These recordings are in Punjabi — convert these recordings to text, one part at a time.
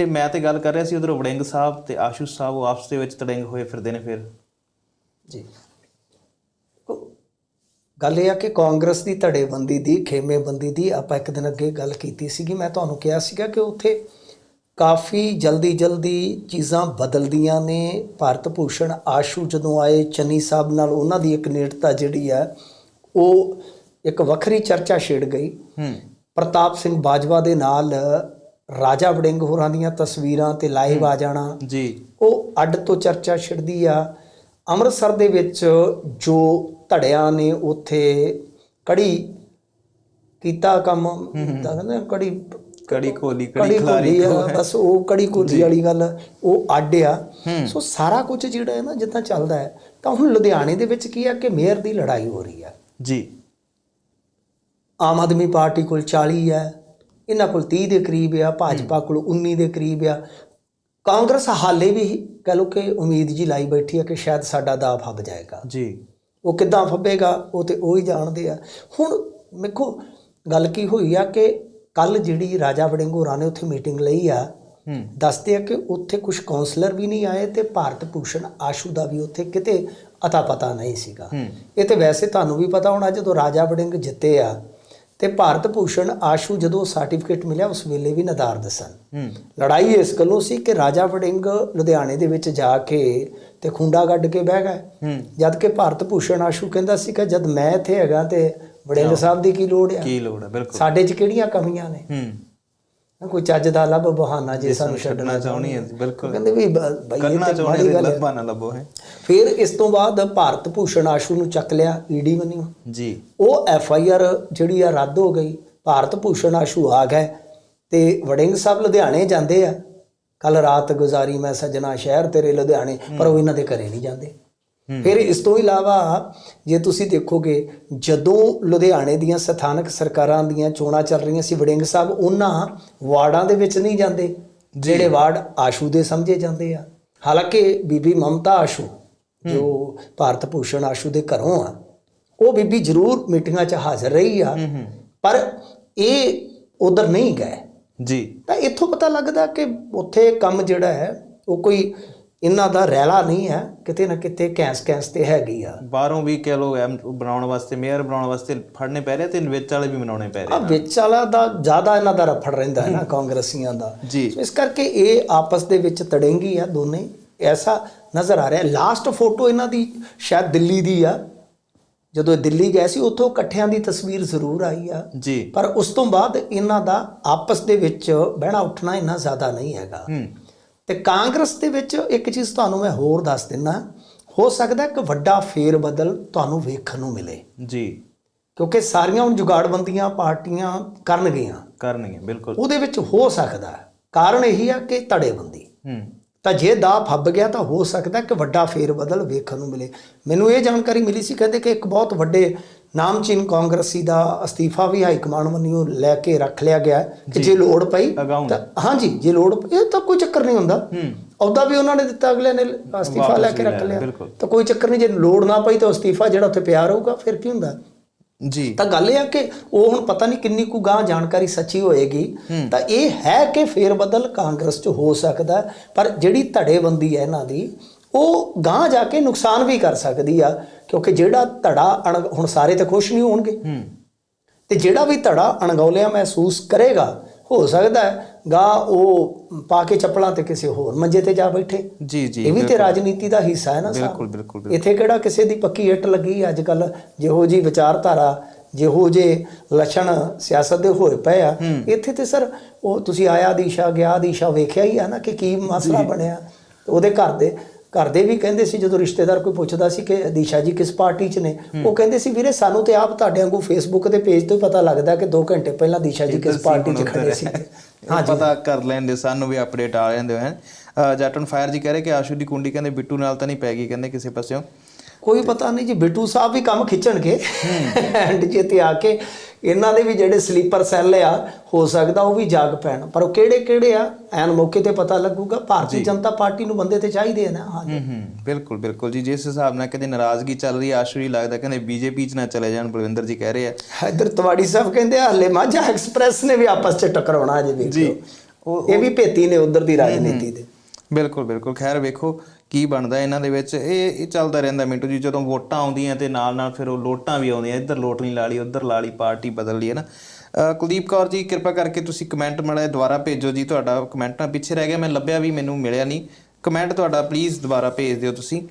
ਤੇ ਮੈਂ ਤੇ ਗੱਲ ਕਰ ਰਿਹਾ ਸੀ ਉਧਰ ਵੜਿੰਗ ਸਾਹਿਬ ਤੇ ਆਸ਼ੂ ਸਾਹਿਬ ਉਹ ਆਪਸ ਦੇ ਵਿੱਚ ਤੜਿੰਗ ਹੋਏ ਫਿਰਦੇ ਨੇ ਫਿਰ। ਜੀ। ਗੱਲ ਇਹ ਆ ਕਿ ਕਾਂਗਰਸ ਦੀ ਧੜੇਬੰਦੀ ਦੀ ਖੇਮੇਬੰਦੀ ਦੀ ਆਪਾਂ ਇੱਕ ਦਿਨ ਅੱਗੇ ਗੱਲ ਕੀਤੀ ਸੀਗੀ। ਮੈਂ ਤੁਹਾਨੂੰ ਕਿਹਾ ਸੀਗਾ ਕਿ ਉੱਥੇ ਕਾਫੀ ਜਲਦੀ ਜਲਦੀ ਚੀਜ਼ਾਂ ਬਦਲਦੀਆਂ ਨੇ। ਭਾਰਤ ਭੂਸ਼ਣ ਆਸ਼ੂ ਜਦੋਂ ਆਏ ਚੰਨੀ ਸਾਹਿਬ ਨਾਲ ਉਹਨਾਂ ਦੀ ਇੱਕ ਨੇੜਤਾ ਜਿਹੜੀ ਆ ਉਹ ਇੱਕ ਵੱਖਰੀ ਚਰਚਾ ਛਿੜ ਗਈ। ਹੂੰ। ਪ੍ਰਤਾਪ ਸਿੰਘ ਬਾਜਵਾ ਦੇ ਨਾਲ ਰਾਜਾ ਵੜਿੰਗ ਹੋਰਾਂ ਦੀਆਂ ਤਸਵੀਰਾਂ ਤੇ ਲਾਈਵ ਆ ਜਾਣਾ। ਜੀ। ਉਹ ਅੱਡ ਤੋਂ ਚਰਚਾ ਛਿੜਦੀ ਆ। ਅੰਮ੍ਰਿਤਸਰ ਦੇ ਵਿੱਚ ਜੋ ਧੜਿਆਂ ਨੇ ਉੱਥੇ ਕੜੀ ਕੀਤਾ ਕੰਮ ਤਾਂ ਕਹਿੰਦੇ ਕੜੀ ਕੜੀ ਕੋਲੀ ਕੜੀ ਖਲਾਰੀ ਬਸ ਉਹ ਕੜੀ ਘੋਲੀ ਵਾਲੀ ਗੱਲ ਉਹ ਅੱਡ ਆ। ਸੋ ਸਾਰਾ ਕੁਝ ਜਿਹੜਾ ਹੈ ਨਾ ਜਿੱਦਾਂ ਚੱਲਦਾ ਹੈ ਤਾਂ ਹੁਣ ਲੁਧਿਆਣੇ ਦੇ ਵਿੱਚ ਕੀ ਆ ਕਿ ਮੇਅਰ ਦੀ ਲੜਾਈ ਹੋ ਰਹੀ ਆ। ਜੀ। ਆਮ ਆਦਮੀ ਪਾਰਟੀ ਕੋਲ 40 ਹੈ ਇਹਨਾਂ ਕੋਲ 30 ਦੇ ਕਰੀਬ ਆ ਭਾਜਪਾ ਕੋਲ 19 ਦੇ ਕਰੀਬ ਆ। ਕਾਂਗਰਸ ਹਾਲੇ ਵੀ ਕਹ ਲੋ ਕਿ ਉਮੀਦ ਜੀ ਲਾਈ ਬੈਠੀ ਹੈ ਕਿ ਸ਼ਾਇਦ ਸਾਡਾ ਦਾ ਫੱਬ ਜਾਏਗਾ। ਜੀ। ਉਹ ਕਿੱਦਾਂ ਫੱਬੇਗਾ ਉਹ ਤੇ ਉਹ ਹੀ ਜਾਣਦੇ ਆ। ਹੁਣ ਵੇਖੋ ਗੱਲ ਕੀ ਹੋਈ ਆ ਕਿ ਕੱਲ ਜਿਹੜੀ ਰਾਜਾ ਵੜਿੰਗ ਹੋਰਾਂ ਨੇ ਉੱਥੇ ਮੀਟਿੰਗ ਲਈ ਆ ਹੂੰ। ਦੱਸਦੇ ਆ ਕਿ ਉੱਥੇ ਕੁਝ ਕਾਉਂਸਲਰ ਵੀ ਨਹੀਂ ਆਏ ਤੇ ਭਾਰਤ ਭੂਸ਼ਣ ਆਸ਼ੂ ਦਾ ਵੀ ਉੱਥੇ ਕਿਤੇ ਅਤਾ ਪਤਾ ਨਹੀਂ ਸੀਗਾ। ਇਹ ਤੇ ਵੈਸੇ ਤੁਹਾਨੂੰ ਵੀ ਪਤਾ ਹੋਣਾ ਜਦੋਂ ਰਾਜਾ ਵੜਿੰਗ ਜਿੱਤੇ ਆ ਤੇ ਭਾਰਤ ਭੂਸ਼ਣ ਆਸ਼ੂ ਜਦੋਂ ਸਰਟੀਫਿਕੇਟ ਮਿਲਿਆ ਉਸ ਵੇਲੇ ਵੀ ਨਦਾਰਦ ਸਨ। ਲੜਾਈ ਇਸ ਗੱਲੋਂ ਸੀ ਕਿ ਰਾਜਾ ਵੜਿੰਗ ਲੁਧਿਆਣੇ ਦੇ ਵਿੱਚ ਜਾ ਕੇ ਤੇ ਖੁੰਡਾ ਗੱਡ ਕੇ ਬਹਿ ਗਏ। ਜਦ ਕਿ ਭਾਰਤ ਭੂਸ਼ਣ ਆਸ਼ੂ ਕਹਿੰਦਾ ਸੀ ਕਿ ਜਦ ਮੈਂ ਇੱਥੇ ਹੈਗਾ ਤੇ ਵੜਿੰਗ ਸਾਹਿਬ ਦੀ ਕੀ ਲੋੜ ਆ? ਕੀ ਲੋੜ ਹੈ ਬਿਲਕੁਲ। ਸਾਡੇ 'ਚ ਕਿਹੜੀਆਂ ਕਮੀਆਂ ਨੇ? ਹੂੰ। ਕੋਈ ਚੱਜ ਦਾ ਲੱਭ ਬਹਾਨਾ ਜੇ ਸਾਨੂੰ ਛੱਡਣਾ ਚਾਹੁੰਦੀ ਹੈ ਬਿਲਕੁਲ। ਕਹਿੰਦੇ ਵੀ ਬਈ ਇਹ ਤੇ ਮਾੜੀ ਤੇ ਗੱਲ ਹੈ ਲੱਭਾ ਨਾ ਲੱਭੋ ਹੈ ਫਿਰ ਇਸ ਤੋਂ ਬਾਅਦ ਭਾਰਤ ਭੂਸ਼ਣ ਆਸ਼ੂ ਨੂੰ ਚੱਕ ਲਿਆ ਈਡੀ ਵੱਲੋਂ ਜੀ। ਉਹ ਐਫ ਆਈ ਆਰ ਜਿਹੜੀ ਆ ਰੱਦ ਹੋ ਗਈ। ਭਾਰਤ ਭੂਸ਼ਣ ਆਸ਼ੂ ਆ ਗਏ ਤੇ ਵੜਿੰਗ ਸਾਹਿਬ ਲੁਧਿਆਣੇ ਜਾਂਦੇ ਆ। ਕੱਲ ਰਾਤ ਗੁਜ਼ਾਰੀ ਮੈਂ ਸਜਣਾ ਸ਼ਹਿਰ ਤੇਰੇ ਲੁਧਿਆਣੇ ਪਰ ਉਹ ਇਹਨਾਂ ਦੇ ਘਰੇ ਨਹੀਂ ਜਾਂਦੇ। ਫਿਰ ਇਸ ਤੋਂ ਇਲਾਵਾ ਜੇ ਤੁਸੀਂ ਦੇਖੋਗੇ ਜਦੋਂ ਲੁਧਿਆਣੇ ਦੀਆਂ ਸਥਾਨਕ ਸਰਕਾਰਾਂ ਦੀਆਂ ਚੋਣਾਂ ਚੱਲ ਰਹੀਆਂ ਸੀ ਵੜਿੰਗ ਸਾਹਿਬ ਉਹਨਾਂ ਵਾਰਡਾਂ ਦੇ ਵਿੱਚ ਨਹੀਂ ਜਾਂਦੇ ਜਿਹੜੇ ਵਾਰਡ ਆਸ਼ੂ ਦੇ ਸਮਝੇ ਜਾਂਦੇ ਆ। ਹਾਲਾਂਕਿ ਬੀਬੀ ਮਮਤਾ ਆਸ਼ੂ ਜੋ ਭਾਰਤ ਭੂਸ਼ਣ ਆਸ਼ੂ ਦੇ ਘਰੋਂ ਆ ਉਹ ਬੀਬੀ ਜ਼ਰੂਰ ਮੀਟਿੰਗਾਂ 'ਚ ਹਾਜ਼ਰ ਰਹੀ ਆ। ਪਰ ਇਹ ਉਧਰ ਨਹੀਂ ਗਏ। ਜੀ। ਤਾਂ ਇੱਥੋਂ ਪਤਾ ਲੱਗਦਾ ਕਿ ਉੱਥੇ ਕੰਮ ਜਿਹੜਾ ਹੈ ਉਹ ਕੋਈ ਇਹਨਾਂ ਦਾ ਰੈਲਾ ਨਹੀਂ ਹੈ ਕਿਤੇ ਨਾ ਕਿਤੇ ਕੈਂਸ ਕੈਂਸ ਤੇ ਹੈਗੀ ਆ। ਬਾਹਰੋਂ ਵੀ ਕਹ ਲੋ ਐਮ ਬਣਾਉਣ ਵਾਸਤੇ ਮੇਅਰ ਬਣਾਉਣ ਵਾਸਤੇ ਫੜਨੇ ਪੈ ਰਹੇ ਤੇ ਵਿੱਚ ਵਾਲੇ ਵੀ ਬਣਾਉਣੇ ਪੈ ਆ? ਰਹੇ ਵਿੱਚ ਵਾਲਾ ਦਾ ਜ਼ਿਆਦਾ ਇਹਨਾਂ ਦਾ ਰਫੜ ਰਹਿੰਦਾ ਹੈ ਨਾ ਕਾਂਗਰਸੀਆਂ ਦਾ। ਇਸ ਕਰਕੇ ਇਹ ਆਪਸ ਦੇ ਵਿੱਚ ਤੜੇਂਗੀ ਆ ਦੋਨੇ। ਐਸਾ ਨਜ਼ਰ ਆ ਰਿਹਾ। ਲਾਸਟ ਫੋਟੋ ਇਹਨਾਂ ਦੀ ਸ਼ਾਇਦ ਦਿੱਲੀ ਦੀ ਆ। ਜਦੋਂ ਇਹ ਦਿੱਲੀ ਗਏ ਸੀ ਉੱਥੋਂ ਇਕੱਠਿਆਂ ਦੀ ਤਸਵੀਰ ਜ਼ਰੂਰ ਆਈ ਆ। ਜੀ। ਪਰ ਉਸ ਤੋਂ ਬਾਅਦ ਇਹਨਾਂ ਦਾ ਆਪਸ ਦੇ ਵਿੱਚ ਬਹਿਣਾ ਉੱਠਣਾ ਇੰਨਾ ਜ਼ਿਆਦਾ ਨਹੀਂ ਹੈਗਾ। ਤੇ ਕਾਂਗਰਸ ਦੇ ਵਿੱਚ ਇੱਕ ਚੀਜ਼ ਤੁਹਾਨੂੰ ਮੈਂ ਹੋਰ ਦੱਸ ਦਿੰਦਾ ਹੋ ਸਕਦਾ ਕਿ ਵੱਡਾ ਫੇਰ ਬਦਲ ਤੁਹਾਨੂੰ ਵੇਖਣ ਨੂੰ ਮਿਲੇ। ਜੀ। ਕਿਉਂਕਿ ਸਾਰੀਆਂ ਹੁਣ ਜੁਗਾੜਬੰਦੀਆਂ ਪਾਰਟੀਆਂ ਕਰਨਗੀਆਂ। ਕਰਨਗੇ ਬਿਲਕੁਲ। ਉਹਦੇ ਵਿੱਚ ਹੋ ਸਕਦਾ। ਕਾਰਨ ਇਹੀ ਆ ਕਿ ਧੜੇਬੰਦੀ ਹੂੰ। ਤਾਂ ਜੇ ਦਾ ਫੱਬ ਗਿਆ ਤਾਂ ਹੋ ਸਕਦਾ ਕਿ ਵੱਡਾ ਫੇਰ ਬਦਲ ਵੇਖਣ ਨੂੰ ਮਿਲੇ। ਮੈਨੂੰ ਇਹ ਜਾਣਕਾਰੀ ਮਿਲੀ ਸੀ ਕਹਿੰਦੇ ਕਿ ਇੱਕ ਬਹੁਤ ਵੱਡੇ ਨਾਮਚੀਨ ਕਾਂਗਰਸੀ ਦਾ ਅਸਤੀਫਾ ਵੀ ਹਾਈ ਕਮਾਂਡ ਵੱਲੋਂ ਲੈ ਕੇ ਰੱਖ ਲਿਆ ਗਿਆ ਕਿ ਜੇ। ਲੋੜ ਪਈ ਤਾਂ ਹਾਂਜੀ ਜੇ ਲੋੜ ਪਈ ਇਹ ਤਾਂ ਕੋਈ ਚੱਕਰ ਨਹੀਂ ਹੁੰਦਾ। ਉਹਦਾ ਵੀ ਉਹਨਾਂ ਨੇ ਦਿੱਤਾ ਅਗਲੇ ਨੇ ਅਸਤੀਫਾ ਲੈ ਕੇ ਰੱਖ ਲਿਆ। ਤਾਂ ਕੋਈ ਚੱਕਰ ਨਹੀਂ ਜੇ ਲੋੜ ਨਾ ਪਈ ਤਾਂ ਅਸਤੀਫਾ ਜਿਹੜਾ ਉੱਥੇ ਪਿਆ ਰਹੂਗਾ ਫਿਰ ਕੀ ਹੁੰਦਾ? ਜੀ। ਤਾਂ ਗੱਲ ਇਹ ਆ ਕਿ ਉਹ ਹੁਣ ਪਤਾ ਨਹੀਂ ਕਿੰਨੀ ਕੁ ਗਾਂ ਜਾਣਕਾਰੀ ਸੱਚੀ ਹੋਏਗੀ। ਤਾਂ ਇਹ ਹੈ ਕਿ ਫੇਰ ਬਦਲ ਕਾਂਗਰਸ 'ਚ ਹੋ ਸਕਦਾ ਪਰ ਜਿਹੜੀ ਧੜੇਬੰਦੀ ਹੈ ਇਹਨਾਂ ਦੀ ਉਹ ਗਾਂ ਜਾ ਕੇ ਨੁਕਸਾਨ ਵੀ ਕਰ ਸਕਦੀ ਆ ਕਿਉਂਕਿ ਜਿਹੜਾ ਧੜਾ ਹੁਣ ਸਾਰੇ ਤਾਂ ਖੁਸ਼ ਨਹੀਂ ਹੋਣਗੇ। ਤੇ ਜਿਹੜਾ ਵੀ ਧੜਾ ਅਣਗੌਲਿਆ ਮਹਿਸੂਸ ਕਰੇਗਾ ਹੋ ਸਕਦਾ ਹੈ ਗਾ ਉਹ ਪਾ ਕੇ ਚੱਪਲਾਂ ਤੇ ਕਿਸੇ ਹੋਰ ਮੰਜੇ ਤੇ ਜਾ ਬੈਠੇ। ਜੀ ਜੀ ਇਹ ਵੀ ਤੇ ਰਾਜਨੀਤੀ ਦਾ ਹਿੱਸਾ ਹੈ ਨਾ ਸਾਹਿਬ ਬਿਲਕੁਲ ਬਿਲਕੁਲ। ਇੱਥੇ ਕਿਹੜਾ ਕਿਸੇ ਦੀ ਪੱਕੀ ਇੱਟ ਲੱਗੀ ਅੱਜ ਕੱਲ ਜਿਹੋ ਜੀ ਵਿਚਾਰਧਾਰਾ ਜਿਹੋ ਜੇ ਲੱਛਣ ਸਿਆਸਤ ਦੇ ਹੋਏ ਪਏ ਆ। ਇੱਥੇ ਤੇ ਸਰ ਉਹ ਤੁਸੀਂ ਆਇਆ ਦਿਸ਼ਾ ਗਿਆ ਦਿਸ਼ਾ ਵੇਖਿਆ ਹੀ ਆ ਨਾ ਕਿ ਕੀ ਮਸਲਾ ਬਣਿਆ। ਉਹਦੇ ਘਰ ਦੇ ਘਰ ਦੇ ਵੀ ਕਹਿੰਦੇ ਸੀ ਜਦੋਂ ਰਿਸ਼ਤੇਦਾਰ ਕੋਈ ਪੁੱਛਦਾ ਸੀ ਕਿ ਦਿਸ਼ਾ ਜੀ ਕਿਸ ਪਾਰਟੀ 'ਚ ਨੇ ਉਹ ਕਹਿੰਦੇ ਸੀ ਵੀਰੇ ਸਾਨੂੰ ਤੇ ਆਪ ਤੁਹਾਡੇ ਵਾਂਗੂ ਫੇਸਬੁੱਕ ਦੇ ਪੇਜ ਤੋਂ ਪਤਾ ਲੱਗਦਾ ਕਿ 2 ਘੰਟੇ ਪਹਿਲਾਂ ਦਿਸ਼ਾ ਜੀ ਕਿਸ ਪਾਰਟੀ 'ਚ ਖੜੇ ਸੀ ਪਤਾ ਕਰ ਲੈਂਦੇ ਸਾਨੂੰ ਵੀ ਅਪਡੇਟ ਆ ਜਾਂਦੇ ਹਨ ਜੱਟਨ ਫਾਇਰ ਜੀ ਕਹਿ ਰਹੇ ਕਿ ਆਸ਼ੂ ਦੀ ਕੁੰਡੀ ਕਹਿੰਦੇ ਬਿੱਟੂ ਨਾਲ ਤਾਂ ਨਹੀਂ ਪੈ ਗਈ ਕਹਿੰਦੇ ਕਿਸੇ ਪਾਸਿਓਂ। ਕੋਈ ਪਤਾ ਨਹੀਂ ਜੀ ਬਿੱਟੂ ਸਾਹਿਬ ਵੀ ਕੰਮ ਖਿੱਚਣਗੇ। ਐਂਡ ਜੇ ਤੇ ਆ ਕੇ ਇਹਨਾਂ ਦੇ ਵੀ ਜਿਹੜੇ ਸਲੀਪਰ ਸੈੱਲ ਆ ਹੋ ਸਕਦਾ ਉਹ ਵੀ ਜਾਗ ਪੈਣ। ਪਰ ਉਹ ਕਿਹੜੇ ਕਿਹੜੇ ਆ ਐਨ ਮੌਕੇ ਤੇ ਪਤਾ ਲੱਗੂਗਾ। ਭਾਰਤੀ ਜਨਤਾ ਪਾਰਟੀ ਨੂੰ ਬੰਦੇ ਤੇ ਚਾਹੀਦੇ ਆ ਨਾ ਹਾਂ ਹੂੰ ਬਿਲਕੁਲ ਬਿਲਕੁਲ ਜੀ। ਜਿਸ ਹਿਸਾਬ ਨਾਲ ਕਹਿੰਦੇ ਨਾਰਾਜ਼ਗੀ ਚੱਲ ਰਹੀ ਹੈ ਆਸ਼ੂ ਜੀ ਲੱਗਦਾ ਕਹਿੰਦੇ ਬੀਜੇਪੀ 'ਚ ਨਾ ਚਲੇ ਜਾਣ ਬਲਵਿੰਦਰ ਜੀ ਕਹਿ ਰਹੇ ਆ। ਇੱਧਰ ਤਵਾੜੀ ਸਾਹਿਬ ਕਹਿੰਦੇ ਆ, ਹਲੇ ਮਾਝਾ ਐਕਸਪ੍ਰੈਸ ਨੇ ਵੀ ਆਪਸ ਚ ਟਕਰਾਉਣਾ ਜੀ। ਉਹ ਇਹ ਵੀ ਭੇਤੀ ਨੇ ਉਧਰ ਦੀ ਰਾਜਨੀਤੀ ਦੇ। ਬਿਲਕੁਲ ਬਿਲਕੁਲ। ਖੈਰ, ਵੇਖੋ ਕੀ ਬਣਦਾ ਇਹਨਾਂ ਦੇ ਵਿੱਚ। ਇਹ ਇਹ ਚੱਲਦਾ ਰਹਿੰਦਾ ਮਿੰਟੂ ਜੀ, ਜਦੋਂ ਵੋਟਾਂ ਆਉਂਦੀਆਂ ਤੇ ਨਾਲ ਨਾਲ ਫਿਰ ਉਹ ਲੋਟਾਂ ਵੀ ਆਉਂਦੀਆਂ। ਇੱਧਰ ਲੋਟ ਨਹੀਂ ਲਾ ਲਈ, ਉੱਧਰ ਲਾ ਲਈ, ਪਾਰਟੀ ਬਦਲ ਲਈ, ਹੈ ਨਾ। ਕੁਲਦੀਪ ਕੌਰ ਜੀ, ਕਿਰਪਾ ਕਰਕੇ ਤੁਸੀਂ ਕਮੈਂਟ ਮੜਾ ਦੁਬਾਰਾ ਭੇਜੋ ਜੀ। ਤੁਹਾਡਾ ਕਮੈਂਟ ਨਾ ਪਿੱਛੇ ਰਹਿ ਗਿਆ, ਮੈਂ ਲੱਭਿਆ ਵੀ ਮੈਨੂੰ ਮਿਲਿਆ ਨਹੀਂ। ਕਮੈਂਟ ਤੁਹਾਡਾ ਪਲੀਜ਼ ਦੁਬਾਰਾ ਭੇਜ ਦਿਓ ਤੁਸੀਂ।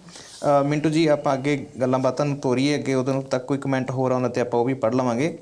ਮਿੰਟੂ ਜੀ, ਆਪਾਂ ਅੱਗੇ ਗੱਲਾਂ ਬਾਤਾਂ ਨੂੰ ਤੋਰੀਏ, ਅੱਗੇ ਉਦੋਂ ਤੱਕ ਕੋਈ ਕਮੈਂਟ ਹੋਰ ਆਉਂਦਾ ਤੇ ਆਪਾਂ ਉਹ ਵੀ ਪੜ੍ਹ ਲਵਾਂਗੇ।